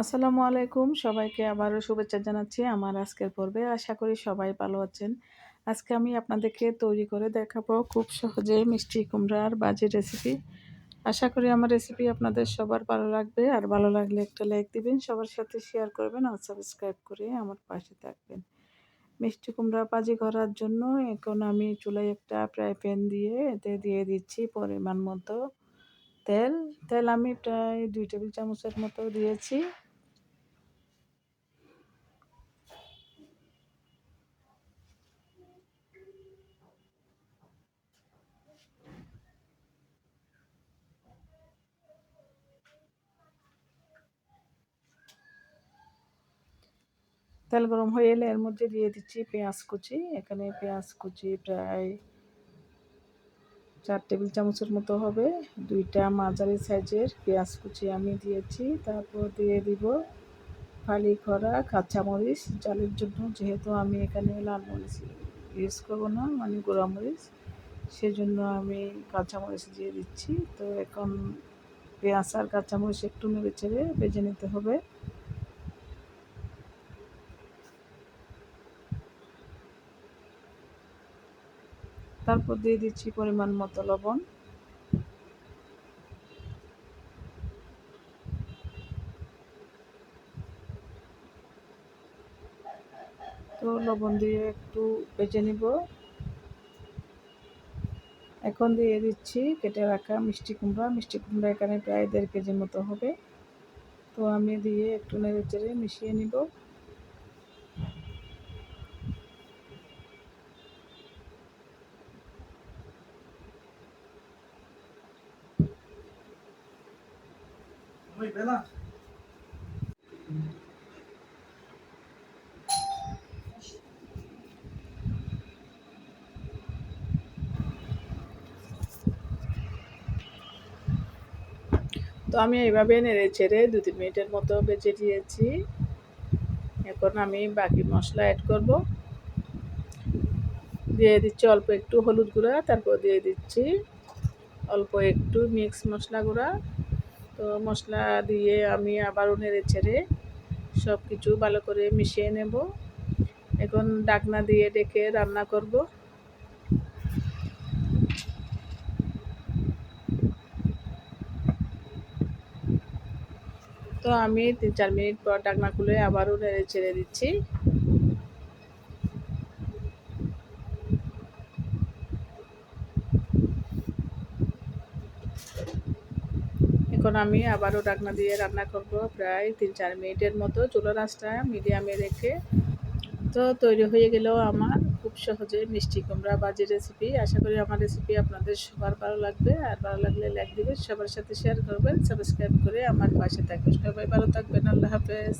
আসসালামু আলাইকুম। সবাইকে আবারও শুভেচ্ছা জানাচ্ছি আমার আজকের পর্বে। আশা করি সবাই ভালো আছেন। আজকে আমি আপনাদেরকে তৈরি করে দেখাবো খুব সহজে মিষ্টি কুমড়ার বাজি রেসিপি আশা করি আমার রেসিপি আপনাদের সবার ভালো লাগবে। আর ভালো লাগলে একটা লাইক দিবেন, সবার সাথে শেয়ার করবেন আর সাবস্ক্রাইব করে আমার পাশে থাকবেন। মিষ্টি কুমড়া বাজি করার জন্য এখন আমি চুলায় একটা ফ্রাই প্যান দিয়ে এতে দিয়ে দিচ্ছি পরিমাণ মতো তেল। তেল আমি প্রায় দুই টেবিল চামচের মতো দিয়েছি। তেল গরম হয়ে এলে এর মধ্যে দিয়ে দিচ্ছি পেঁয়াজ কুচি। এখানে পেঁয়াজ কুচি প্রায় চার টেবিল চামচের মতো হবে। দুইটা মাঝারি সাইজের পেঁয়াজ কুচি আমি দিয়েছি। তারপর দিয়ে দিব ফালি খরা কাঁচামরিচ চালের জন্য যেহেতু আমি এখানে লাল মরিচ ইউজ করব না মানে গোড়া মরিচ, সেজন্য আমি কাঁচামরিচ দিয়ে দিচ্ছি। তো এখন পেঁয়াজ আর কাঁচামরিচ একটু নেড়ে ছেড়ে বেজে নিতে হবে। তারপর দিয়ে দিচ্ছি পরিমাণ মতো লবণ। তো লবণ দিয়ে একটু বেজে নিব। এখন দিয়ে দিচ্ছি কেটে রাখা মিষ্টি কুমড়া। মিষ্টি কুমড়া এখানে প্রায় দেড় কেজির মতো হবে। তো আমি দিয়ে একটু নেড়ে চেড়ে মিশিয়ে নিব। তো আমি এইভাবে নেড়ে ছেড়ে দু তিন মিনিটের মতো বেঁচে দিয়েছি। এখন আমি বাকি মশলা অ্যাড করব। দিয়ে দিচ্ছি অল্প একটু হলুদ গুঁড়া, তারপর দিয়ে দিচ্ছি অল্প একটু মিক্স মশলা গুঁড়া। তো মশলা দিয়ে আমি আবারও নেড়ে ছেড়ে সব কিছু ভালো করে মিশিয়ে নেব। এখন ডাকনা দিয়ে ডেকে রান্না করব। তো আমি তিন চার মিনিট পর ডাকনা খুলে আবারও নেড়ে ছেড়ে দিচ্ছি। এখন আমি আবারও ডাকনা দিয়ে রান্না করব প্রায় তিন চার মিনিটের মতো চুলো রাস্তা মিডিয়ামে রেখে। তো তৈরি হয়ে গেলেও আমার খুব সহজে মিষ্টি কুমড়া বাজি রেসিপি আশা করি আমার রেসিপি আপনাদের সবার ভালো লাগবে। আর ভালো লাগলে লাইক দেবেন, সবার সাথে শেয়ার করবেন সাবস্ক্রাইব করে আমার পাশে থাকবেন। সবাই ভালো থাকবেন, আল্লাহ হাফেজ।